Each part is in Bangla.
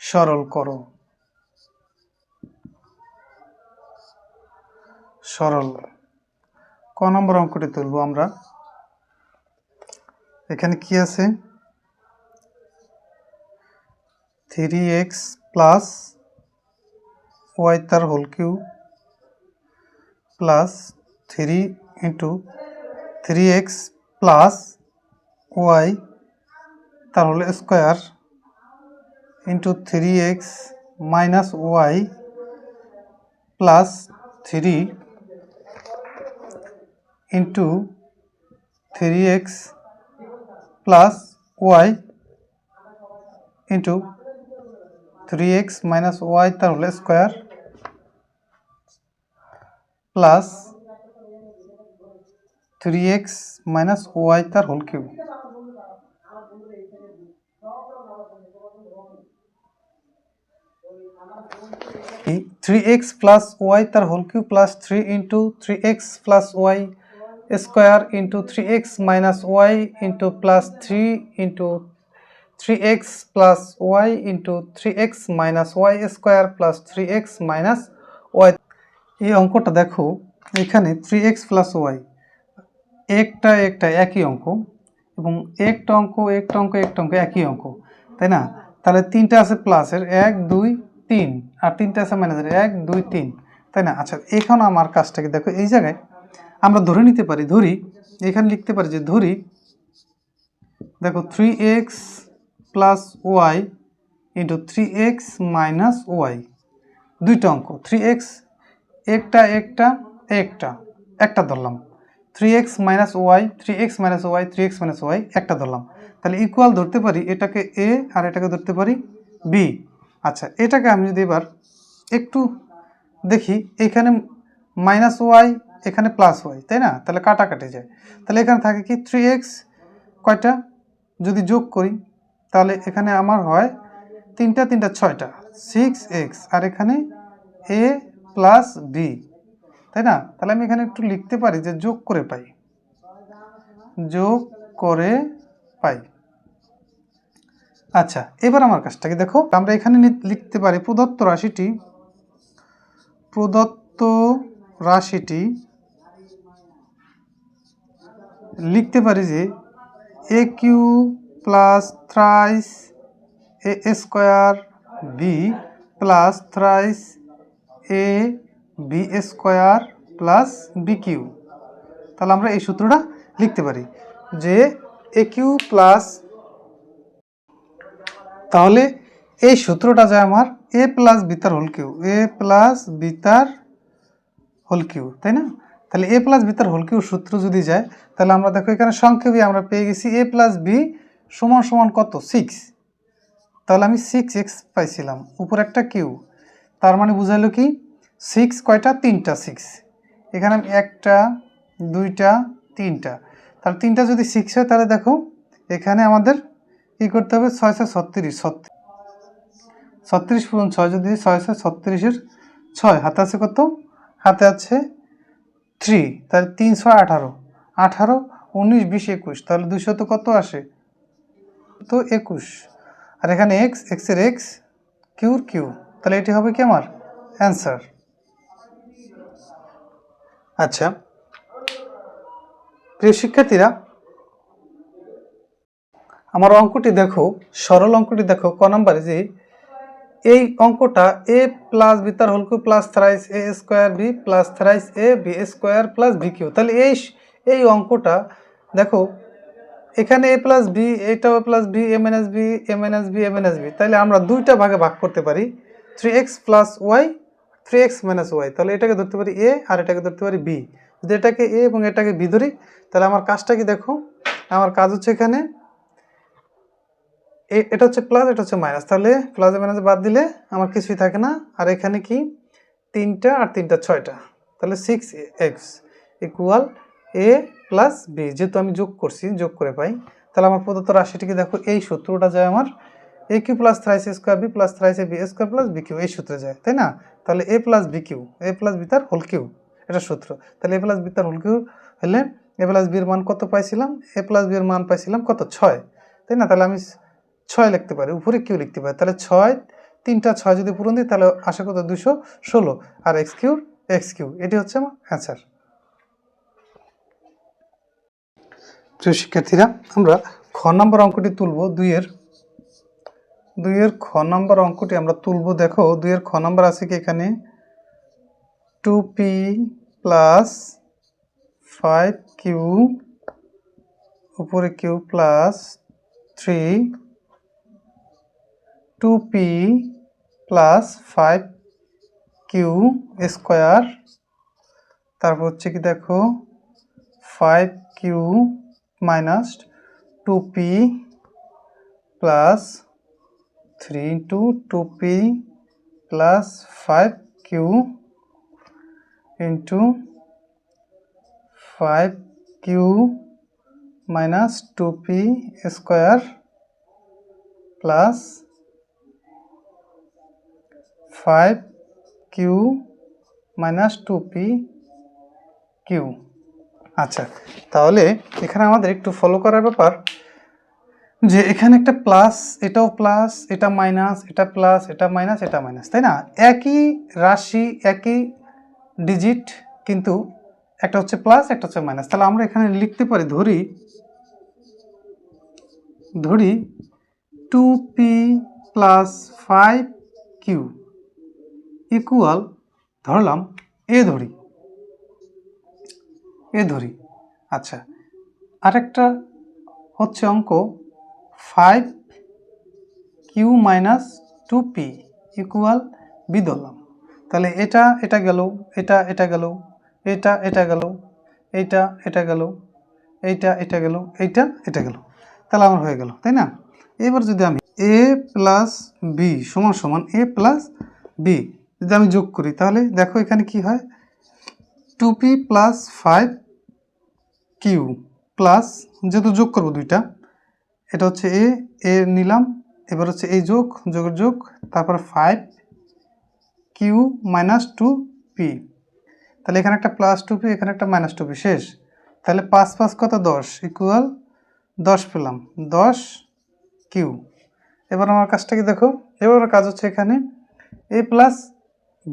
সরল করো। সরল। ক নম্বর অঙ্কটি তুলব আমরা। এখানে কি আছে? থ্রি এক্স প্লাস ওয়াই তার whole cube plus three into three x plus y তার whole square into three x minus y plus three into three x plus y into three x minus y তার whole square plus three x minus y তার whole cube three x plus y তার whole cube plus three into three x plus y square into three x minus y into plus three into three x plus y into three x minus y square plus three x minus y এই অঙ্কটা দেখো, এখানে থ্রি এক্স প্লাস ওয়াই একটা একটা একই অঙ্ক এবং একটা অঙ্ক একটা অঙ্ক একটা অঙ্ক, একই অঙ্ক, তাই না? তাহলে তিনটা আছে প্লাসের এক, দুই তিন। আর তিনটা আছে মাইনাসের এক, দুই, তিন। তাই না? আচ্ছা এখন আমার কাজটাকে দেখো, এই জায়গায় আমরা ধরে নিতে পারি, ধরি, এখানে লিখতে পারি যে ধরি, দেখো three x plus y into three x minus y দুইটা অঙ্ক থ্রি এক্স একটা একটা একটা একটা ধরলাম। Three x minus y three x minus y three x minus y একটা ধরলাম। তাহলে ইকুয়াল ধরতে পারি এটাকে এ আর এটাকে ধরতে পারি বি আচ্ছা এটাকে আমি যদি এবার একটু দেখি, এখানে মাইনাস ওয়াই এখানে প্লাস ওয়াই তাই না? তাহলে কাটাকাটি যায়। তাহলে এখানে থাকে কি? থ্রি এক্স কয়টা? যদি যোগ করি, তাহলে এখানে আমার হয় তিনটা তিনটা, ছয়টা। সিক্স এক্স আর এখানে এ প্লাস বি তাই না? তাহলে আমি এখানে একটু লিখতে পারি যে যোগ করে পাই। যোগ করে পাই। আচ্ছা এবার আমার কাজটাকে দেখো? আমরা এখানে লিখতে পারি প্রদত্ত রাশিটি প্রদত্ত রাশিটি লিখতে পারি যে a cube plus thrice a square b plus thrice a b square plus b cube তাহলে আমরা এই সূত্রটা লিখতে পারি যে এ কিউ প্লাস তাহলে এই সূত্রটা যায় আমার এ প্লাস বিতার হোল কিউ এ প্লাস বিতার হোল কিউ তাই না? তাহলে এ প্লাস বিতার হোল কিউ সূত্র যদি যায়, তাহলে আমরা দেখো এখানে সংক্ষেপে আমরা পেয়ে গেছি এ প্লাস বি সমান সমান কত? সিক্স তাহলে আমি সিক্স এক্স পাইছিলাম, উপর একটা কিউ তার মানে বুঝাইলো কি? সিক্স কয়টা? তিনটা সিক্স এখানে আমি একটা, দুইটা, তিনটা। তাহলে তিনটা যদি সিক্স হয়, তাহলে দেখো এখানে আমাদের কী করতে হবে? ছয়শো ছয় ছত্রিশ ছত্রিশ। ছত্রিশ পূরণ ছয় যদি ছয় ছয় ছত্রিশের ছয়। হাতে আছে কত? হাতে আছে থ্রি তাহলে তিনশো আঠারো। আঠারো, উনিশ, বিশ, একুশ। তাহলে দুশো তো কত আসে? তো একুশ। আর এখানে এক্স এক্সের এক্স কিউর কিউ। তাহলে এটি হবে কি আমার? অ্যান্সার আচ্ছা। প্রিয় শিক্ষার্থীরা আমার অঙ্কটি দেখো, সরল অঙ্কটি দেখো, ক নাম্বারে যে, এই অঙ্কটা এ প্লাস বি তার whole cube plus thrice a square b plus thrice a b square plus b cube তাহলে এই এই অঙ্কটা দেখো, এখানে এ প্লাস বি এটাও plus b m n s b m n s b m n s b তাহলে আমরা দুইটা ভাগে ভাগ করতে পারি three x plus y three x minus y তাহলে এটাকে ধরতে পারি এ আর এটাকে ধরতে পারি বি যদি এটাকে এ এবং এটাকে বি ধরি, তাহলে আমার কাজটা কি দেখো, আমার কাজ হচ্ছে এখানে এ- এটা হচ্ছে প্লাস এটা হচ্ছে মাইনাস তাহলে প্লাস মাইনাস বাদ দিলে আমার কিছুই থাকে না। আর এখানে কি? তিনটা আর তিনটা ছয়টা। তাহলে six x equal a plus b যেহেতু আমি যোগ করছি, যোগ করে পাই, তাহলে আমার প্রদত্ত রাশিটিকে দেখো? এই সূত্রটা যায় আমার a cube plus thrice square b plus thrice b square plus b cube এই সূত্রে যায়, তাই না? তাহলে a plus b cube a plus b তার হোল কিউ এটা সূত্র। তাহলে এ প্লাস বি তার হোল কিউ হলে এ প্লাস বির মান কত পাইছিলাম? এ প্লাস বির মান পাইছিলাম কত? ছয়। তাই না? তাহলে আমি ছয় লিখতে পারে, উপরে কিউ লিখতে পারে। তাহলে ছয়, তিনটা, ছয় যদি পূরণ দিই, তাহলে আশা কত দুশো ষোলো। আর এক্স কিউর এক্স কিউ এটি হচ্ছে আমার অ্যান্সার। প্রিয় শিক্ষার্থীরা, আমরা খ নম্বর অঙ্কটি তুলব দুইয়ের। দুইয়ের খ নম্বর অঙ্কটি আমরা তুলব, দেখো, দুইয়ের খ নম্বর আছে কি এখানে? Two p plus five q, উপরে cube plus three two p plus five q square তারপর হচ্ছে কি দেখো five q minus two p plus three into two p plus five q into five q minus two p square plus five q minus two p cube আচ্ছা তাহলে এখানে আমাদের একটু ফলো করার ব্যাপার যে এখানে একটা প্লাস এটাও প্লাস এটা মাইনাস এটা প্লাস এটা মাইনাস এটা মাইনাস তাই না? একই রাশি, একই ডিজিট কিন্তু একটা হচ্ছে প্লাস একটা হচ্ছে মাইনাস তাহলে আমরা এখানে লিখতে পারি, ধরি ধরি two p plus five q equal ধরলাম এ ধরি। এ ধরি। আচ্ছা আরেকটা হচ্ছে অঙ্ক five q minus two p equal b ধরলাম তাহলে এটা এটা গেল, এটা এটা গেল, এটা এটা গেল, এইটা, এটা গেল, এইটা, এটা গেল, এইটা, এটা গেল। তাহলে আমার হয়ে গেল, তাই না? এবার যদি আমি এ প্লাস বি সমান সমান এ প্লাস বি যদি আমি যোগ করি, তাহলে দেখো এখানে কি হয়? Two p plus five q plus যেহেতু যোগ করব দুইটা, এটা হচ্ছে এ এ নিলাম, এবার হচ্ছে এই যোগ, যোগের যোগ, তারপর five q minus two p তাহলে এখানে একটা প্লাস টু পি এখানে একটা মাইনাস টু পি শেষ। তাহলে পাঁচ পাঁচ কত? দশ ইকুয়াল দশ পেলাম, দশ কিউ এবার আমার কাজটা কি দেখো? এবার আমার কাজ হচ্ছে এখানে এ প্লাস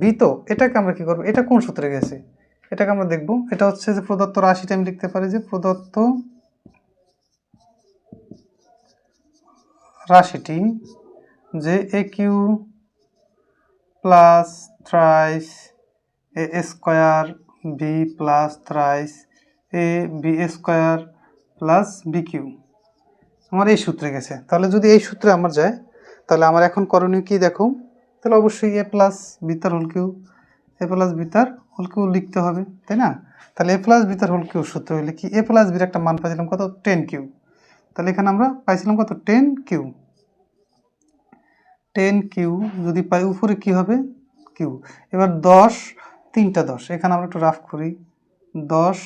বি তো এটাকে আমরা কী করব? এটা কোন সূত্রে গেছে? এটাকে আমরা দেখব। এটা হচ্ছে যে প্রদত্ত রাশিটা আমি লিখতে পারি যে প্রদত্ত রাশিটি যে a cube plus thrice a square b plus thrice a b square plus b cube আমার এই সূত্রে গেছে। তাহলে যদি এই সূত্রে আমার যায়, তাহলে আমার এখন করণীয় কি দেখো? তাহলে অবশ্যই এ প্লাস বিতার হোল কিউ এ প্লাস বিতার হোল কিউ লিখতে হবে, তাই না? তাহলে এ প্লাস বিতার হোল কিউ সূত্র হলে কি? এ প্লাস বির একটা মান পাইছিলাম কত? টেন কিউ তাহলে এখানে আমরা পাইছিলাম কত? টেন কিউ টেন কিউ যদি পাই, উপরে কি হবে? কিউ এবার দশ, তিনটা দশ। এখানে আমরা একটু রাফ করি। দশ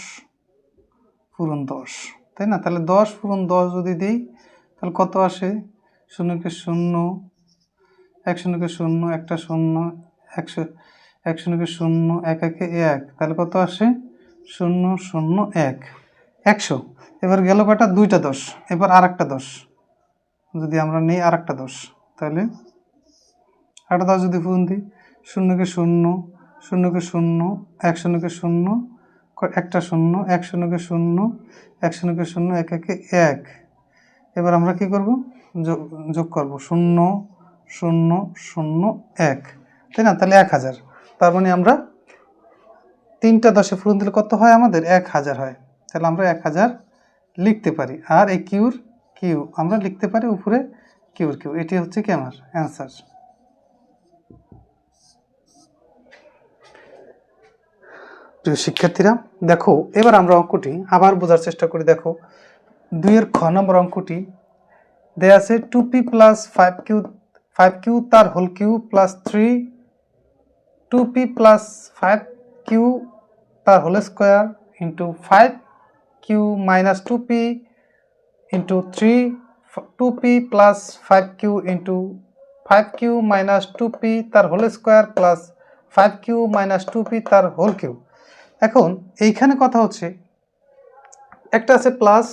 পূরণ দশ, তাই না? তাহলে দশ পূরণ দশ যদি দিই, তাহলে কত আসে? শূন্যকে শূন্য এক শূন্য, একটা শূন্য, একশো এক শূন্যকে শূন্য, এক একে এক। তাহলে কত আসে? শূন্য শূন্য এক। একশো। এবার গেল কটা দুইটা দশ। এবার আর একটা দশ। যদি আমরা নিই আর একটা দশ, তাহলে একটা দশ যদি ফোন দিই শূন্যকে শূন্য শূন্যকে শূন্য এক শূন্যকে শূন্য, একটা শূন্য এক শূন্যকে শূন্য এক শূন্যকে শূন্য, এক একে এক। এবার আমরা কি করব? যোগ করব। শূন্য শূন্য শূন্য এক। তাই না? তাহলে এক হাজার। তার মানে আমরা তিনটা দশে পূরণ দিলে কত হয় আমাদের? এক হাজার হয়। তাহলে আমরা এক হাজার লিখতে পারি। আর এই কিউর কিউ, আমরা লিখতে পারি উপরে কিউর কিউ। এটি হচ্ছে কি আমার? অ্যান্সার। প্রিয় শিক্ষার্থীরা, দেখো, এবার আমরা অঙ্কটি আবার বোঝার চেষ্টা করি। দেখো, দুইয়ের খ নম্বর অঙ্কটি দেয়া আছে two p plus five q five q তার whole cube plus three, two p plus five q তার whole square into five q minus two p into three, two p plus five q into five q minus two p তার whole square plus five q minus two p তার হোল কিউ। এখন এইখানে কথা হচ্ছে, একটা আছে প্লাস,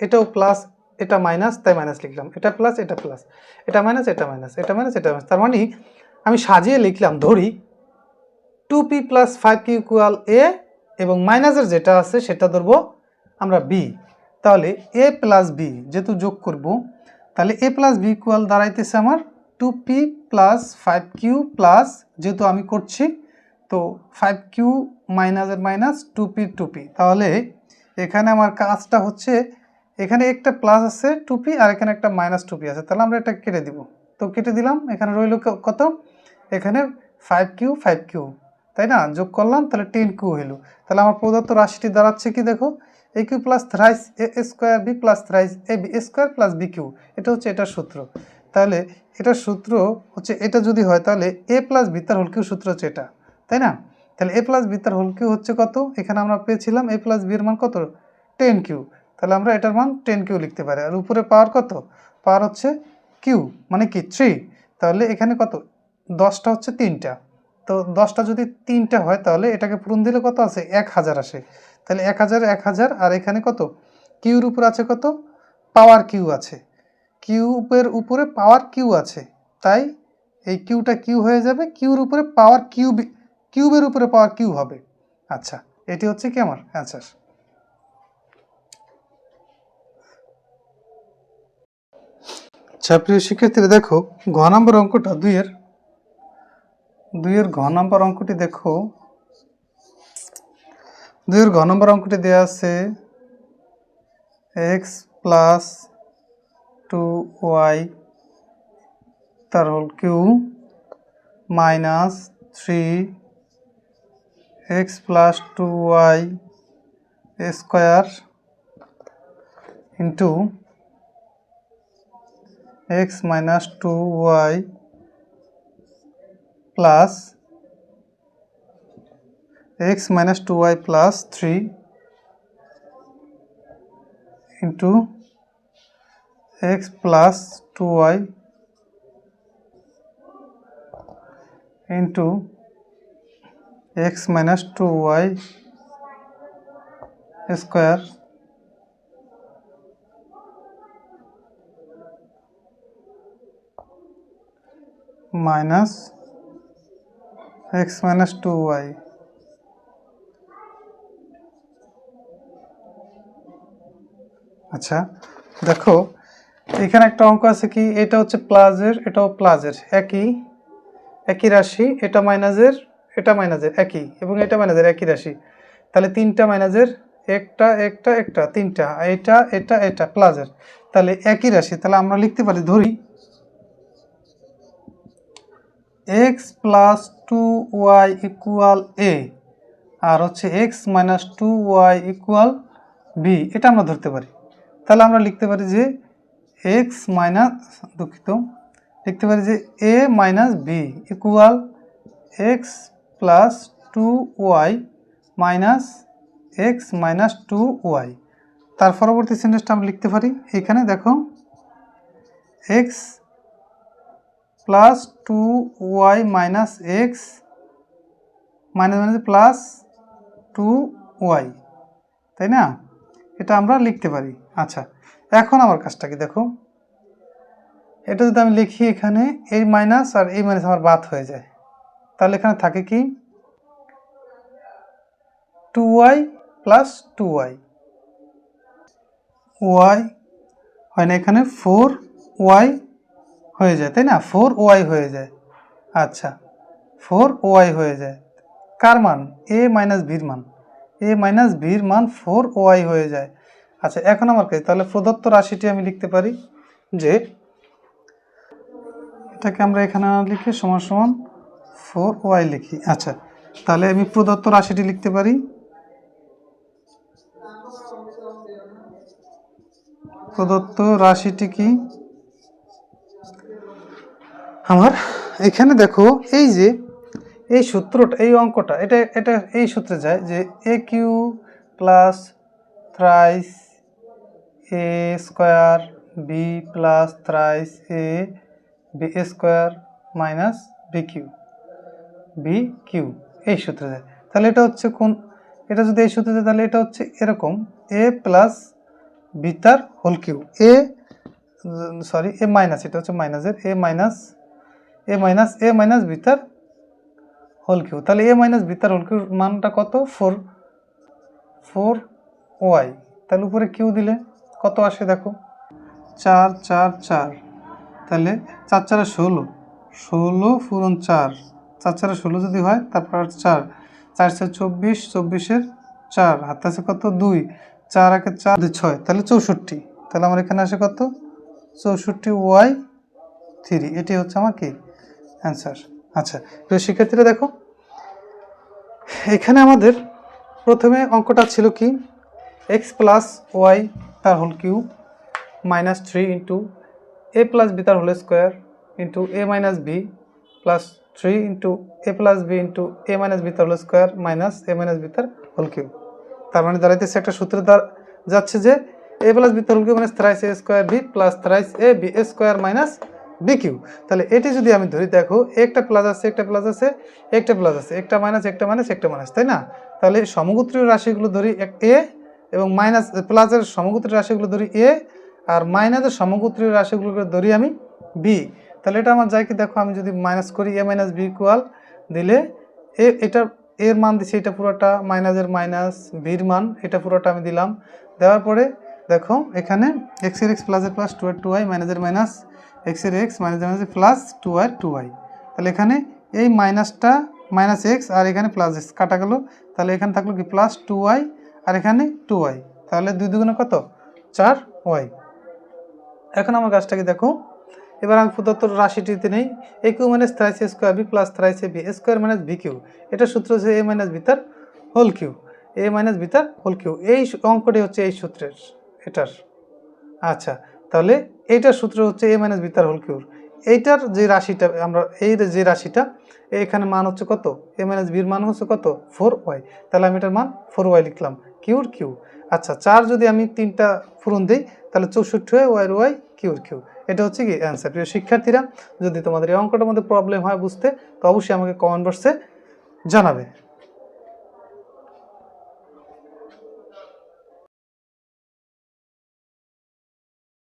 এটাও প্লাস এটা মাইনাস তাই মাইনাস লিখলাম। এটা প্লাস এটা প্লাস এটা মাইনাস এটা মাইনাস এটা মাইনাস এটা মাইনাস তার মানে আমি সাজিয়ে লিখলাম, ধরি two p plus five q equal a এবং মাইনাসের যেটা আছে সেটা ধরবো আমরা বি তাহলে এ প্লাস বি যেহেতু যোগ করব, তাহলে এ প্লাস বি ইকুয়াল দাঁড়াইতেছে আমার two p plus five q plus যেহেতু আমি করছি, তো ফাইভ কিউ মাইনাসের minus two p two p তাহলে এখানে আমার কাজটা হচ্ছে এখানে একটা প্লাস আছে টু পি আর এখানে একটা মাইনাস টু পি আছে। তাহলে আমরা এটা কেটে দিব। তো কেটে দিলাম, এখানে রইল কত? এখানে ফাইভ কিউ ফাইভ কিউ তাই না? যোগ করলাম, তাহলে টেন কিউ হইল। তাহলে আমার প্রদত্ত রাশিটি দাঁড়াচ্ছে কি দেখো? A cube plus thrice a square b plus thrice a b square plus b cube এটা হচ্ছে এটার সূত্র। তাহলে এটার সূত্র হচ্ছে, এটা যদি হয় তাহলে এ প্লাস বি তার হোল কিউ সূত্র হচ্ছে এটা। তাই না? তাহলে এ প্লাস বি তার হোল কিউ হচ্ছে কত? এখানে আমরা পেয়েছিলাম এ প্লাস বি এর মান কত? টেন কিউ তাহলে আমরা এটার মান টেন কিউ লিখতে পারি। আর উপরে পাওয়ার কত? পাওয়ার হচ্ছে কিউ মানে কি? থ্রি তাহলে এখানে কত? দশটা হচ্ছে তিনটা। তো দশটা যদি তিনটা হয়, তাহলে এটাকে পূরণ দিলে কত আছে? এক হাজার আসে। তাহলে এক হাজার এক হাজার, আর এখানে কত? কিউর উপর আছে কত? পাওয়ার কিউ আছে। কিউবের উপরে পাওয়ার কিউ আছে। তাই এই কিউটা কিউ হয়ে যাবে। কিউর উপরে পাওয়ার কিউব কিউবের উপরে পাওয়ার কিউ হবে। আচ্ছা এটি হচ্ছে কি আমার অ্যান্সার আচ্ছা প্রিয় শিক্ষার্থীরা, দেখো, ঘ নম্বর অঙ্কটা দুইয়ের দুইয়ের ঘ নম্বর অঙ্কটি দেখো। দুইয়ের ঘ নম্বর অঙ্কটি দেওয়া আছে এক্স প্লাস টু ওয়াই তার whole cube minus three x plus two y square into x minus two y plus x minus two y plus three into x plus two y into x minus two y square minus x minus two y. আচ্ছা দেখো, এখানে একটা অঙ্ক আছে কি? এটা হচ্ছে প্লাজের এটাও প্লাজের একই একই রাশি, এটা মাইনাসের এটা মাইনাসের, একই, এবং এটা মাইনাসের, একই রাশি। তাহলে তিনটা মাইনাসের, একটা একটা একটা, তিনটা, এটা এটা এটা প্লাজের তাহলে একই রাশি, তাহলে আমরা লিখতে পারি, ধরি x plus two y equal a আর হচ্ছে x minus two y equal b এটা আমরা ধরতে পারি। তাহলে আমরা লিখতে পারি যে এক্স মাইনাস দুঃখিত, লিখতে পারি যে a minus b equal x plus two y minus x minus two y তার পরবর্তী সেন্টেন্সটা আমরা লিখতে পারি, এখানে দেখো x plus two y minus x minus minus plus two y তাই না? এটা আমরা লিখতে পারি। আচ্ছা এখন আমার কাজটা কি দেখো। এটা যদি আমি লিখি এখানে এই মাইনাস আর এই মাইনাস আমার বাদ হয়ে যায়। তাহলে এখানে থাকে কি? Two y plus two y y হয় না এখানে? ফোর ওয়াই হয়ে যায়, তাই না? ফোর ওয়াই হয়ে যায়। আচ্ছা ফোর ওয়াই হয়ে যায়। কার মান? এ মাইনাস ভির মান। এ মাইনাস ভির মান ফোর ওয়াই হয়ে যায়। আচ্ছা এখন আমার কাছে, তাহলে প্রদত্ত রাশিটি আমি লিখতে পারি যে, এটাকে আমরা এখানে লিখে সমান সমান ফোর ওয়াই লিখি। আচ্ছা তাহলে আমি প্রদত্ত রাশিটি লিখতে পারি। প্রদত্ত রাশিটি কি? আমার, এখানে দেখো এই যে, এই সূত্রটা, এই অঙ্কটা, এটা এটা এই সূত্রে যায় যে a cube plus thrice a square b plus thrice a b square minus b cube b cube এই সূত্রে যায়। তাহলে এটা হচ্ছে কোন, এটা যদি এই সূত্রে যায় তাহলে এটা হচ্ছে এরকম এ প্লাস বি তার whole cube a sorry a minus এটা হচ্ছে মাইনাসের a minus a minus a minus b তার হোল কিউ। তাহলে এ মাইনাস বি তার হোল কিউর মানটা কত? ফোর ফোর ওয়াই তাহলে উপরে কিউ দিলে কত আসে দেখো? চার চার চার। তাহলে চার, চারে ষোলো। ষোলো ফুরন চার। চার, চারে ষোলো যদি হয়, তারপর আর চার। চার চার চব্বিশ, চব্বিশের চার। হাতে আছে কত? দুই। চার একে চার ছয়, তাহলে চৌষট্টি। তাহলে আমার এখানে আসে কত? চৌষট্টি ওয়াই থ্রি এটি হচ্ছে আমার কি? অ্যান্সার আচ্ছা প্রিয় শিক্ষার্থীরা দেখো, এখানে আমাদের প্রথমে অঙ্কটা ছিল কি? এক্স প্লাস ওয়াই তার whole cube minus three into a plus b তার whole square into a minus b plus three into a plus b into a minus b তার whole square minus a minus b তার হোল কিউ তার মানে দাঁড়াইতেছে একটা সূত্রে দ্বারা যাচ্ছে যে এ প্লাস বি তার হোল কিউ মানে thrice a square b plus thrice a b a square minus b cube তাহলে এটি যদি আমি ধরি, দেখো একটা প্লাস আছে, একটা প্লাস আছে একটা প্লাস আছে, একটা মাইনাস একটা মাইনাস একটা মাইনাস তাই না? তাহলে সমগোত্রীয় রাশিগুলো ধরি এক এ এবং মাইনাস প্লাসের সমগোত্রীয় রাশিগুলো ধরি এ আর মাইনাসের সমগোত্রীয় রাশিগুলোকে ধরি আমি বি তাহলে এটা আমার যায় কি, দেখো, আমি যদি মাইনাস করি এ মাইনাস বি ইকুয়াল দিলে এ, এটা, এর মান দিছি, এটা পুরোটা মাইনাসের মাইনাস বির মান, এটা পুরোটা আমি দিলাম। দেওয়ার পরে, দেখো, এখানে এক্সের এক্স প্লাসের প্লাস টু আর টু আই মাইনাসের মাইনাস এক্সের এক্স মাইনাসের মাইনাস প্লাস টু আর টু আই তাহলে এখানে এই মাইনাসটা মাইনাস এক্স আর এখানে প্লাস এক্স কাটা গেল। তাহলে এখানে থাকল কি প্লাস টু ওয়াই আর এখানে টু ওয়াই তাহলে দুই দুগুণে কত? চার ওয়াই। এখন আমার গাছটাকে দেখো। এবার আমি প্রদত্ত রাশিটিতে নেই। A cube minus thrice square b plus thrice b square minus b cube এটা সূত্র হচ্ছে এ মাইনাস বিতার হোল কিউ এ মাইনাস বিতার হোল কিউ এই অঙ্কটি হচ্ছে এই সূত্রের, এটার। আচ্ছা তাহলে এইটার সূত্র হচ্ছে এ মাইনাস বিতার হোল কিউর এইটার যে রাশিটা, আমরা এই যে রাশিটা, এখানে মান হচ্ছে কত? এ মাইনাস বির মান হচ্ছে কত? ফোর ওয়াই তাহলে আমি এটার মান ফোর ওয়াই লিখলাম। কিউর কিউ আচ্ছা চার যদি আমি তিনটা পূরণ দিই, তাহলে চৌষট্টি হয় ওয়াই ওয়াই কিউর কিউ এটা হচ্ছে কি? অ্যান্সার প্রিয় শিক্ষার্থীরা, যদি তোমাদের এই অঙ্কটার মধ্যে প্রবলেম হয় বুঝতে, তো অবশ্যই আমাকে কমেন্ট বক্সে জানাবে।